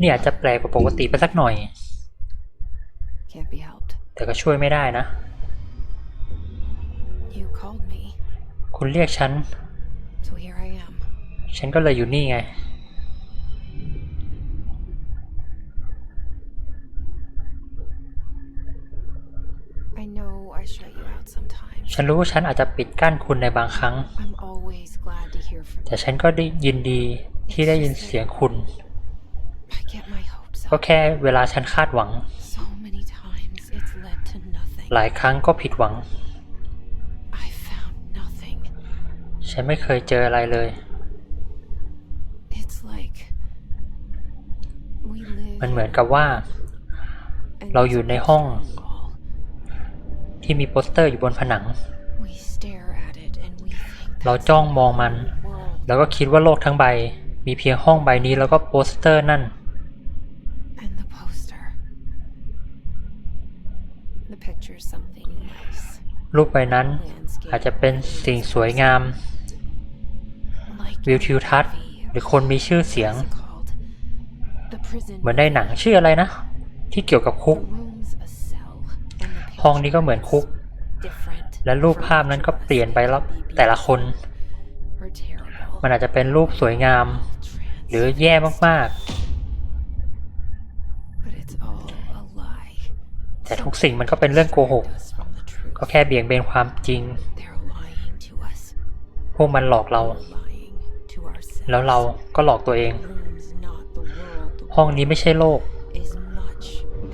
เนี่ยอาจจะแปลกกว่าปกติไปสักหน่อย Can't be helped. แต่ก็ช่วยไม่ได้นะ You called me, คุณเรียกฉัน so here I am. ฉันก็เลยอยู่นี่ไง I know I shut you out sometimes. ฉันรู้ว่าฉันอาจจะปิดกั้นคุณในบางครั้ง I'm always glad to hear from แต่ you. ฉันก็ได้ยินดี ที่ได้ยินเสียงคุณ I get my hopes ก็ up. แค่เวลาฉันคาดหวัง So many times it's led to nothing. หลายครั้งก็ผิดหวัง I found nothing. ฉันไม่เคยเจออะไรเลย It's like we live มันเหมือนกับว่า and เราอยู่ในห้อง there's a wall. ที่มีโปสเตอร์อยู่บนผนัง We stare at it and we think เรา that's จ้องมองมัน the world แล้วก็คิดว่าโลกทั้งใบ มีเพียงห้องใบนี้แล้วก็โปสเตอร์นั่น and the poster. The picture's something nice. รูปใบนั้น Landscape. อาจจะเป็นสิ่งสวยงาม Like วิวทิวทัศน์ movie. หรือคนมีชื่อเสียง What's it called? The prison. เหมือนในหนังชื่ออะไรนะ ที่เกี่ยวกับคุก The room's a cell, and the ห้องนี้ก็เหมือนคุก picture's different และรูป from ภาพนั้นก็ each of us. เปลี่ยนไปแล้ว Maybe แต่ละคน or terrible. มันอาจจะเป็นรูปสวยงาม หรือแย่มาก But it's all a lie. ๆแต่ทุกสิ่งมันก็เป็นเรื่องโกหก Us from the truth. ก็แค่เบี่ยงเบนความจริง They're lying to us. พวกมันหลอกเรา Lying to ourselves. แล้วเราก็หลอกตัวเอง Room's not the world. The ห้องนี้ไม่ใช่โลก world is much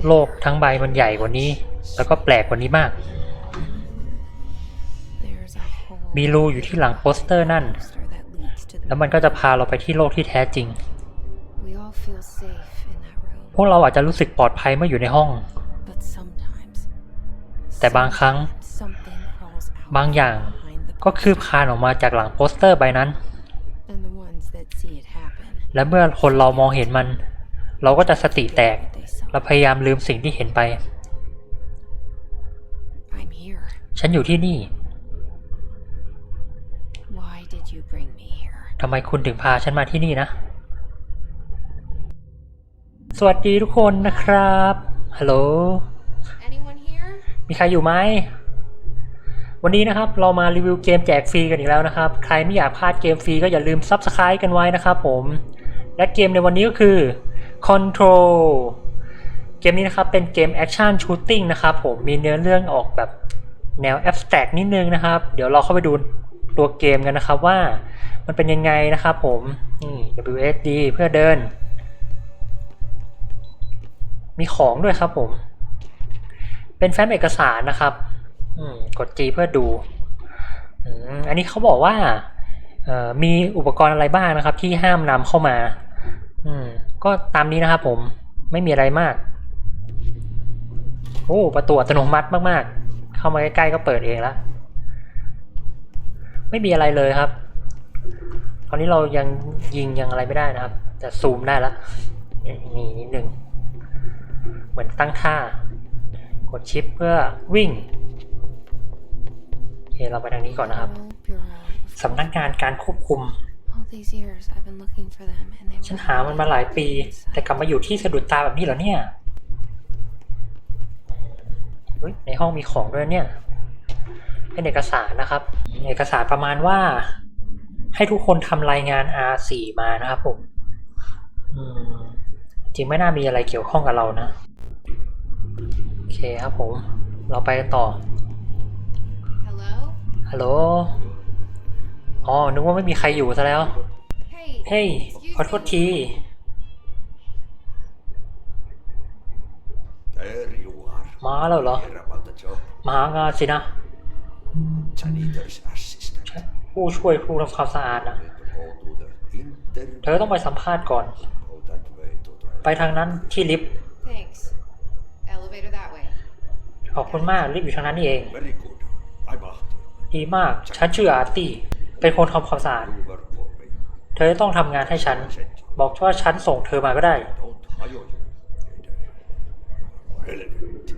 โลกทั้งใบมันใหญ่กว่านี้ แล้วก็แปลกกว่านี้มาก There's a hole มีรูอยู่ที่หลังโปสเตอร์นั่น poster that leads to the แล้วมันก็จะพาเราไปที่โลกที่แท้จริง We all feel safe in that room. พวกเราอาจจะรู้สึกปลอดภัยเมื่ออยู่ในห้อง But sometimes แต่บางครั้ง something crawls out บางอย่าง behind the ก็คืบคลานออกมาจากหลังโปสเตอร์ใบนั้น and the ones that see it happen. และเมื่อคนเรามองเห็นมัน เราก็จะสติแตก What they saw. และพยายามลืมสิ่งที่เห็นไป I'm here. ฉันอยู่ที่นี่ ทำไมคุณถึงพาฉันมาที่นี่นะ สวัสดีทุกคนนะครับ ฮัลโหล Anyone here? มีใครอยู่ไหม วันนี้นะครับเรามารีวิวเกมแจกฟรีกันอีกแล้วนะครับ ใครไม่อยากพลาดเกมฟรีก็อย่าลืม Subscribe กันไว้นะครับผม และเกมในวันนี้ก็คือ Control เกมนี้นะครับเป็นเกมแอคชั่นชูตติ้งนะครับผมมีเนื้อเรื่องออกแบบแนวแอบสแตรกนิดนึงนะครับ เดี๋ยวเราเข้าไปดู ตัวเกมกันนะครับว่ามันเป็นยังไงนะครับผมนี่ WSD เพื่อเดิน มีของด้วยครับผม เป็นแฟ้มเอกสารนะครับกด G เพื่อดูอันนี้เขาบอกว่ามีอุปกรณ์อะไรบ้างนะครับ ที่ห้ามนำเข้ามาก็ตามนี้นะครับผมไม่มีอะไรมาก โอ้ประตูอัตโนมัติมาก ๆ เข้ามาใกล้ๆก็เปิดเองแล้ว ไม่มีอะไรเลยครับตอนนี้เรายังยิงยังอะไรไม่ได้นะครับ แต่ซูมได้แล้วนี่นิดหนึ่งเหมือนตั้งท่ากดชิปเพื่อวิ่งโอเคเราไปทางนี้ก่อนนะครับสำนักงานการควบคุมฉันหามันมาหลายปี แต่กลับมาอยู่ที่สะดุดตาแบบนี้เหรอเนี่ยในห้องมีของด้วยเนี่ย เป็นเอกสารนะครับ เอกสารประมาณว่า ให้ทุกคนทำรายงาน R4 มานะครับผมอืมจริงไม่น่ามีอะไรเกี่ยวข้องกับเรานะ โอเคครับผม เราไปกันต่อ Hello? ฮัลโหล อ๋อ นึกว่าไม่มีใครอยู่ซะแล้ว Hey. เฮ้ย ขอโทษที There you are. มาแล้วเหรอ Hear about the job? มาหางานสินะ Janitor's assistant. ผู้ช่วยผู้ทำความสะอาดนะ Need to go to the interview. เธอต้องไปสัมภาษณ์ก่อน Go that way to the ไปทางนั้นที่ลิฟต์ Thanks. Elevator that way. ขอบคุณมากลิฟต์อยู่ทางนั้นนี่เอง Very good. I'm Ahti. ดีมากฉันชื่ออาร์ตี้ เป็นคนทำความสะอาด You work for me. เธอต้องทำงานให้ฉัน บอกว่าฉันส่งเธอมาก็ได้ Don't hire you. Relevant.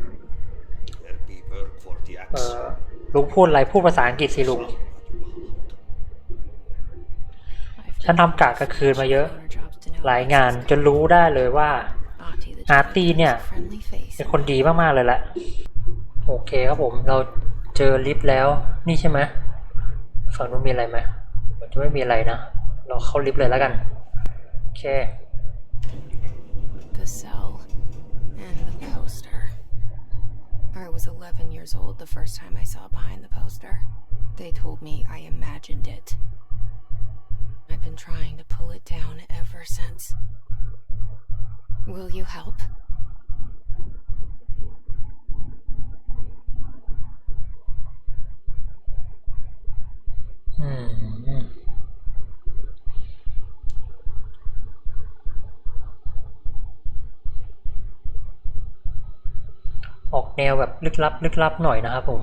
There be work for the เอ axe. อ ลุงพูดอะไรพูดภาษาอังกฤษสิลุง ฉันทำกะกลางคืนมาเยอะ หลายงานจนรู้ได้เลยว่าอาร์ตี้เนี่ย เป็นคนดีมากๆเลยแหละ โอเคครับผมเราเจอลิฟต์แล้ว นี่ใช่ไหมฝั่งนู้นมีอะไรไหมมือนจะไม่มีอะไรนะ เราเข้าลิฟต์เลยแล้วกัน โอเค I was 11 years old the first time I saw behind the poster. They told me I imagined it. I've been trying to pull it down ever since. Will you help? อื ออกแนวแบบลึกลับลึกลับหน่อยนะครับผม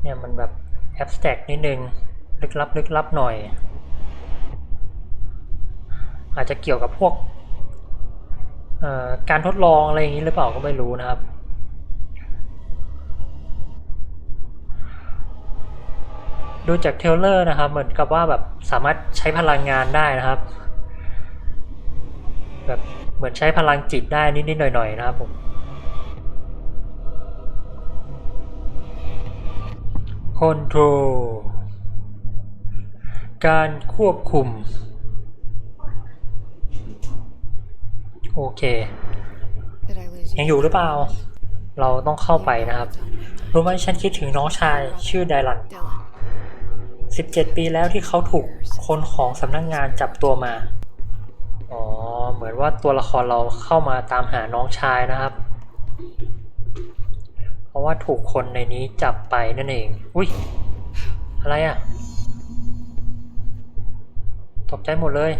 เนี่ยมันแบบแอบสแต็กนิดนึง ลึกลับลึกลับหน่อย อาจจะเกี่ยวกับพวกการทดลองอะไรอย่างนี้หรือเปล่าก็ไม่รู้นะครับ ดูจากเทเลอร์นะครับ เหมือนกับว่าแบบสามารถใช้พลังงานได้นะครับ แบบเหมือนใช้พลังจิตได้นิดๆหน่อยๆนะครับผมคอนโทรลการควบคุม โอเค ยังอยู่หรือเปล่า เราต้องเข้าไปนะครับ รู้ไหมฉันคิดถึงน้องชายชื่อไดรัน17 ปีแล้วที่เขาถูกคนของสำนักงงานจับตัวมา มือนว่าตัวละครเราเข้ามาตามหาน้องชายนะครับ เพราะว่าถูกคนในนี้จับไปนั่นเอง อุ้ย อะไรอะ่ะ ตกใจหมดเลย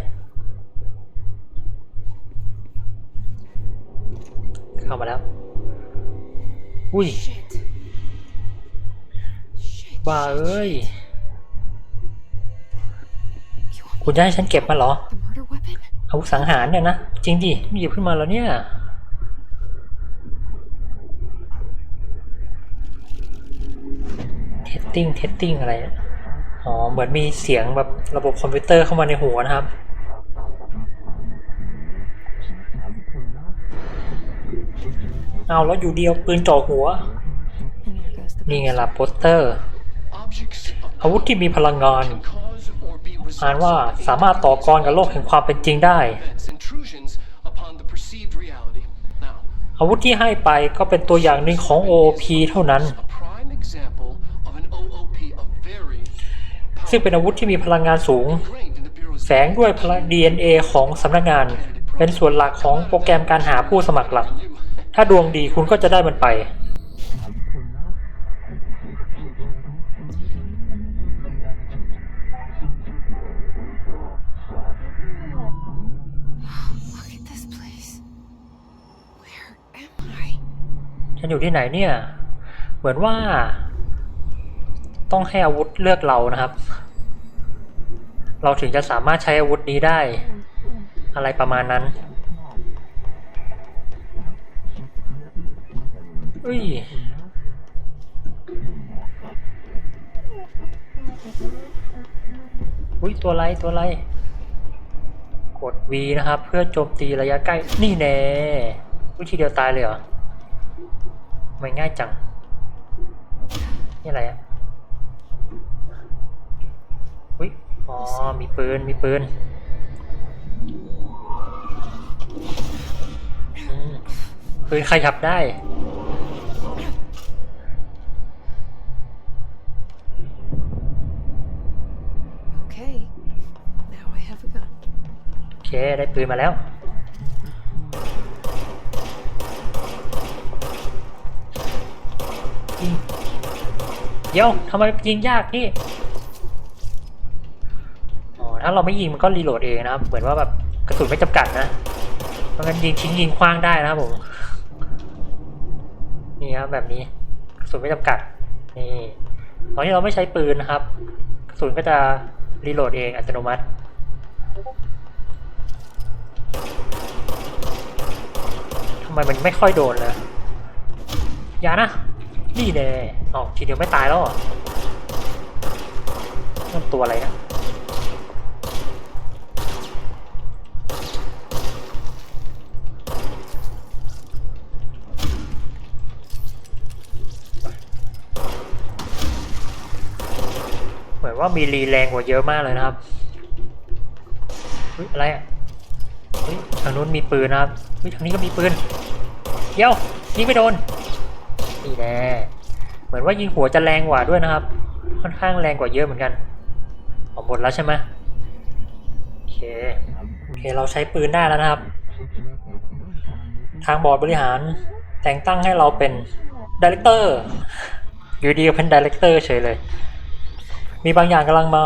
เข้ามาแล้ว อุ้ย บ้าเอ้ย คุณจะให้ฉันเก็บมาเหรอ อาวุธสังหารเนี่ยนะ จริงดิไม่หยิบขึ้นมาแล้วเนี่ยเทสติ้งเทสติ้งอะไรเนี่ยอ๋อเหมือนมีเสียงแบบระบบคอมพิวเตอร์เข้ามาในหัวนะครับเอาแล้วอยู่เดียวปืนจ่อหัว And there goes the นี่ไง poster. ล่ะโปสเตอร์ Objects of อาวุธที่มีพลังงาน อ่าน results ว่า of สามารถต่อกรกับโลกแห่งความเป็นจริงได้ events, intrusions upon the perceived reality. Now, อาวุธที่ให้ไปก็เป็นตัวอย่างหนึ่งของ OOP เท่านั้น a prime example of an OOP of very ซึ่งเป็นอาวุธที่มีพลังงานสูง ingrained in the Bureau's แฝงด้วยพลัง DNA ของสำนักงาน เป็นส่วนหลักของโปรแกรมการหาผู้สมัครหลัก you. ถ้าดวงดีคุณก็จะได้มันไป ฉันอยู่ที่ไหนเนี่ย เหมือนว่า ต้องให้อาวุธเลือกเรานะครับ เราถึงจะสามารถใช้อาวุธนี้ได้ อะไรประมาณนั้นอุ้ยอุ้ยตัวไรตัวไร กด V นะครับ เพื่อโจมตีระยะใกล้ นี่แน่วิธีเดียวตายเลยเหรอ ไมง่ายจัง นี่อะไรอะอุ้ยอ๋อ มีปืน มีปืนอืมปืนขยับได้ Okay. Now I have a gun. โอเค ได้ปืนมาแล้ว เดี๋ยวทำไมยิงยากนี่อ๋อถ้าเราไม่ยิงมันก็รีโหลดเองนะครับ เหมือนว่าแบบกระสุนไม่จำกัดนะเพราะงั้นยิงทิ้งยิงคว้างได้นะครับผม นี่ครับแบบนี้กระสุนไม่จำกัด นี่ตอนที่เราไม่ใช้ปืนนะครับ กระสุนก็จะรีโหลดเองอัตโนมัติทำไมมันไม่ค่อยโดนเลยอย่านะ นี่แน่อ๋อทีเดียวไม่ตายแล้วเหรอนั่นตัวอะไรนะเหมือนว่ามีรีแรงกว่าเยอะมากเลยนะครับเฮ้ยอะไรอะเฮ้ยทางนู้นมีปืนนะครับเฮ้ยทางนี้ก็มีปืนเดี๋ยวยิงไม่โดน นี่แน่เหมือนว่ายิงหัวจะแรงกว่าด้วยนะครับ ค่อนข้างแรงกว่าเยอะเหมือนกันออกหมดแล้วใช่ไหมโอเคโอเค เราใช้ปืนได้แล้วนะครับ ทางบอร์ดบริหารแต่งตั้งให้เราเป็นดีเลกเตอร์อยู่ดีก็เป็นดีเลกเตอร์เฉยเลย มีบางอย่างกำลังมา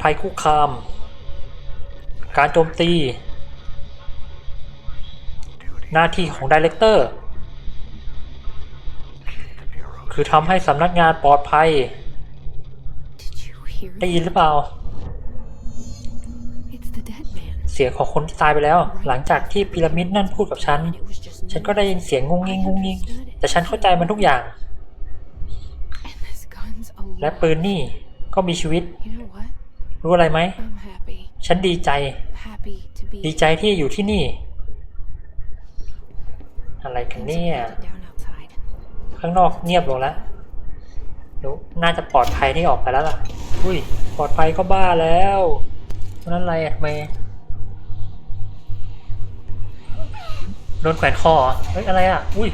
ภัยคุกคาม การโจมตี หน้าที่ของดีเลกเตอร์คือทำให้สำนักงานปลอดภัย ได้ยินหรือเปล่า เสียงของคนที่ตายไปแล้ว หลังจากที่พีระมิดนั่นพูดกับฉัน ฉันก็ได้ยินเสียงงุงงิงงุงงิงแต่ฉันเข้าใจมันทุกอย่าง และปืนนี่ก็มีชีวิต รู้อะไรไหม ฉันดีใจ ดีใจที่อยู่ที่นี่ อะไรกันเนี่ย ข้างนอกเงียบลงแล้วรู้น่าจะปลอดภัยที่ออกไปแล้วล่ะ อุ้ย ปลอดภัยก็บ้าแล้วนั่นอะไรอะทำไมโดนแขวนคอเหรอเฮ้ยอะไรอะ อุ้ย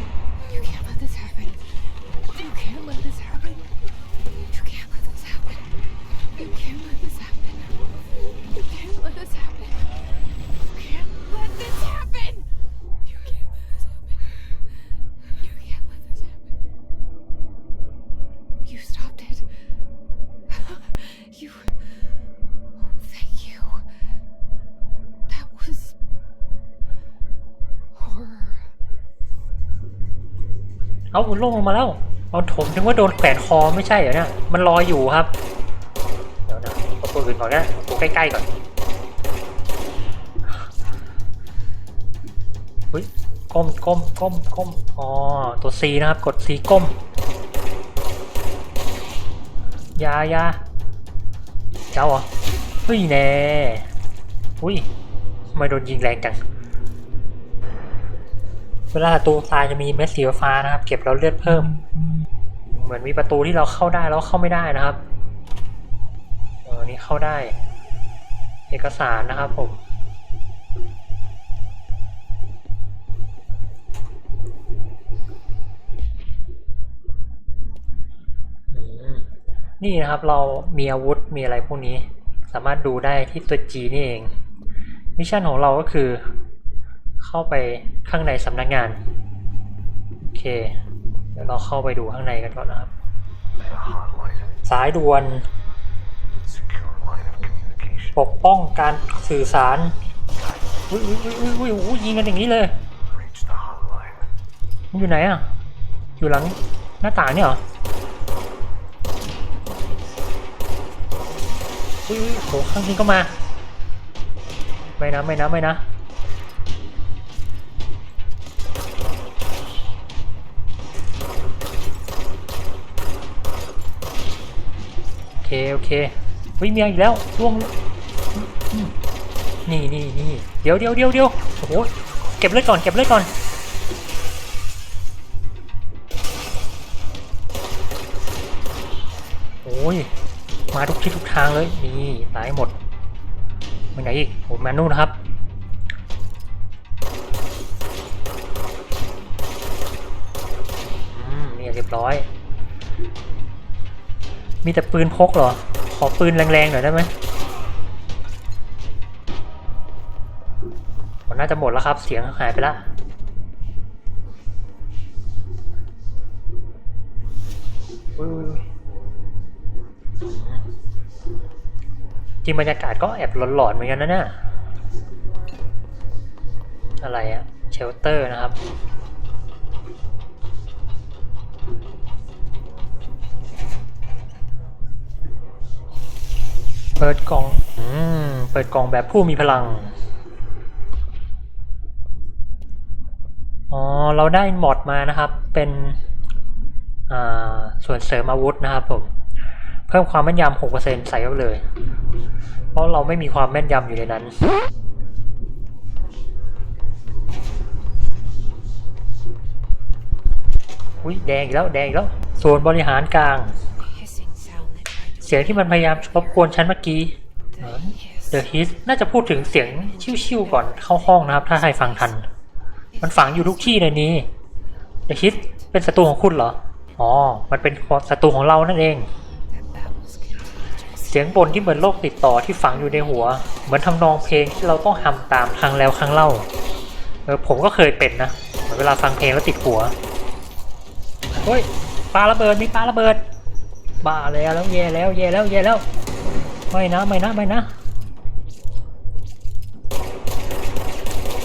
เอามันล่วงลงมาแล้วเอาผมถึงว่าโดนแขวนคอไม่ใช่เหรอเนี่ยมันลอยอยู่ครับ เดี๋ยวนะเอาตัวอื่นก่อนนะตัวใกล้ๆก่อนเฮ้ยก้มก้มก้มก้มอ๋อตัว C นะครับ กด C ก้มยายาเจ้าเหรอเฮ้ยแน่อุ้ยทำไมโดนยิงแรงจัง เวลาศัตรูตายจะมีเม็ดสีฟ้านะครับ เก็บแล้วเลือดเพิ่ม เหมือนมีประตูที่เราเข้าได้แล้วเข้าไม่ได้นะครับเออนี่เข้าได้ เอกสารนะครับผมอืมนี่นะครับเรามีอาวุธมีอะไรพวกนี้ สามารถดูได้ที่ตัว G นี่เอง มิชชั่นของเราก็คือ เข้าไปข้างในสำนักงาน โอเค เดี๋ยวเราเข้าไปดูข้างในกันก่อนนะครับ สายด่วน ปกป้องการสื่อสารอุ้ยอุ้ยอุ้ยอุ้ยอุ้ยยิงกันอย่างนี้เลยมันอยู่ไหนอะ อยู่หลังหน้าต่างเนี่ยเหรออุ้ยโหข้างนี้ก็มา ไม่นะ ไม่นะ ไม่นะ เค โอเคเฮ้ยมียอีกแล้วล่วง นี่นี่นี่เดี๋ยวเดี๋ยวเดี๋ยวเดี๋ยวโอ้โหเก็บเลือดก่อน เก็บเลือดก่อน โอ้ย มาทุกที่ทุกทางเลย นี่ตายหมดไปไหนอีกโอ้มานู่นนะครับ อืมเนี่ยเรียบร้อย มีแต่ปืนพกเหรอ ขอปืนแรงๆหน่อยได้ไหมมันน่าจะหมดแล้วครับ เสียงหายไปละจริงบรรยากาศก็แอบหลอนๆเหมือนกันนะเนี่ยอะไรอะเชลเตอร์นะครับ เปิดกล่อง อืม เปิดกล่องแบบผู้มีพลัง อ๋อ เราได้หมอดมานะครับ เป็น อ่า ส่วนเสริมอาวุธนะครับผม เพิ่มความแม่นยำ6%ใส่เข้าเลย เพราะเราไม่มีความแม่นยำอยู่ในนั้น อุ้ยแดงอีกแล้ว แดงอีกแล้ว ส่วนบริหารกลาง เสียงที่มันพยายามรบกวนฉันเมื่อกี้ the Hiss น่าจะพูดถึงเสียงชิวๆก่อนเข้าห้องนะครับ ถ้าใครฟังทัน มันฝังอยู่ทุกที่ในนี้ The His เป็นศัตรูของคุณเหรอ อ๋อ มันเป็นศัตรูของเรานั่นเอง เสียงบ่นที่เหมือนโรคติดต่อที่ฝังอยู่ในหัว เหมือนทำนองเพลงที่เราต้องทำตามครั้งแล้วครั้งเล่า เออผมก็เคยเป็นนะ เหมือนเวลาฟังเพลงแล้วติดหัว เฮ้ยปลาระเบิดมีปลาระเบิด บ้าแล้วแล้วแย่แล้วแย่แล้วแย่แล้วไม่นะไม่นะไม่นะ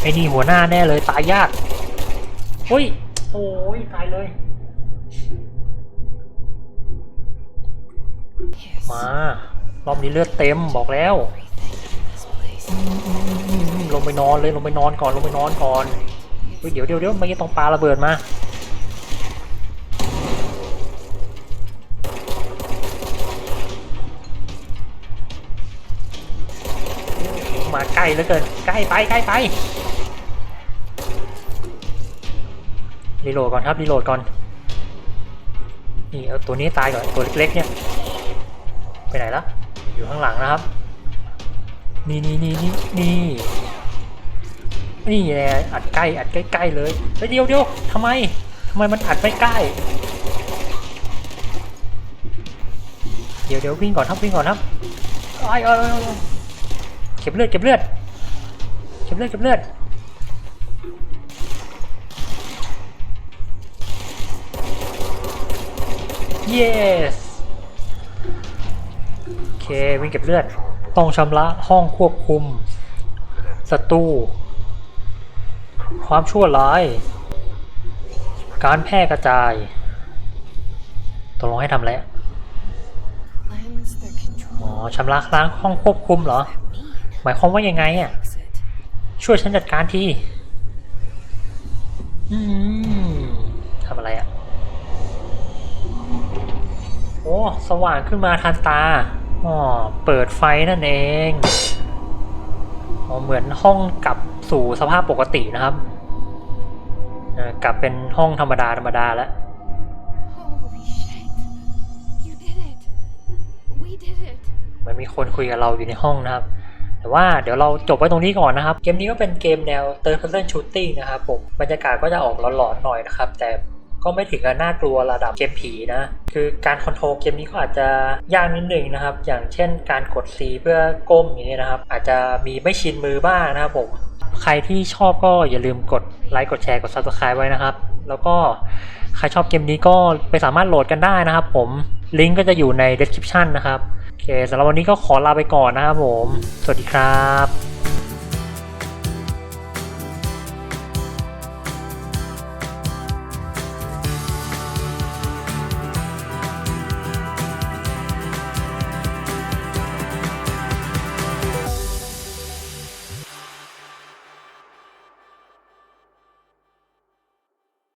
ไอ้นี่หัวหน้าแน่เลยตายยากเฮ้ยโอ้ยตายเลย มารอบนี้เลือดเต็มบอกแล้วลงไปนอนเลยลงไปนอนก่อนลงไปนอนก่อนเดี๋ยวเดี๋ยวเดี๋ยวไม่ต้องปลาระเบิดมา มาใกล้เหลือเกิน ใกล้ไปใกล้ไปรีโหลดก่อนครับรีโหลดก่อนนี่เอาตัวนี้ตายก่อนตัวเล็กๆเนี่ยไปไหนละอยู่ข้างหลังนะครับ นี่นี่นี่นี่นี่นี่แหละอัดใกล้อัดใกล้ๆเลยเฮ้ยเดี๋ยวเดี๋ยวทำไมทำไมมันอัดไม่ใกล้ เดี๋ยวเดี๋ยววิ่งก่อนครับวิ่งก่อนครับไอ้ไอ้ไอ้ไอ้ เก็บเลือดเก็บเลือดเก็บเลือดเก็บเลือด yes โอเควิ่งเก็บเลือด ต้องชำระห้องควบคุมศัตรูความชั่วร้าย การแพร่กระจายตกลงให้ทำอะไรอะ Cleanse the อ๋อชำระล้างห้องควบคุมเหรอ หมายความว่ายังไงอะ Exit. ช่วยฉันจัดการทีอืมทำอะไรอะ โอ้ สว่างขึ้นมาทันตา อ๋อ เปิดไฟนั่นเอง อ๋อ เหมือนห้องกลับสู่สภาพปกตินะครับเอ่อกลับเป็นห้องธรรมดาธรรมดาแล้ว Holy shit. You did it. We did it. มันมีคนคุยกับเราอยู่ในห้องนะครับ แต่ว่าเดี๋ยวเราจบไว้ตรงนี้ก่อนนะครับ เกมนี้ก็เป็นเกมแนว third person shooting นะครับผมบรรยากาศก็จะออกหลอนๆหน่อยนะครับ แต่ก็ไม่ถึงกับน่ากลัวระดับเกมผีนะ คือการคอนโทรลเกมนี้ก็อาจจะยากนิดหนึ่งนะครับ อย่างเช่นการกด C เพื่อก้มอย่างนี้นะครับ อาจจะมีไม่ชินมือบ้างนะครับผม ใครที่ชอบก็อย่าลืมกดไลค์ กดแชร์ กด subscribe ไว้นะครับ แล้วก็ใครชอบเกมนี้ก็ไปสามารถโหลดกันได้นะครับผม ลิงก์ก็จะอยู่ใน description นะครับ เคสำหรับวันนี้ก็ขอลาไปก่อนนะครับผม สวัสดีครับ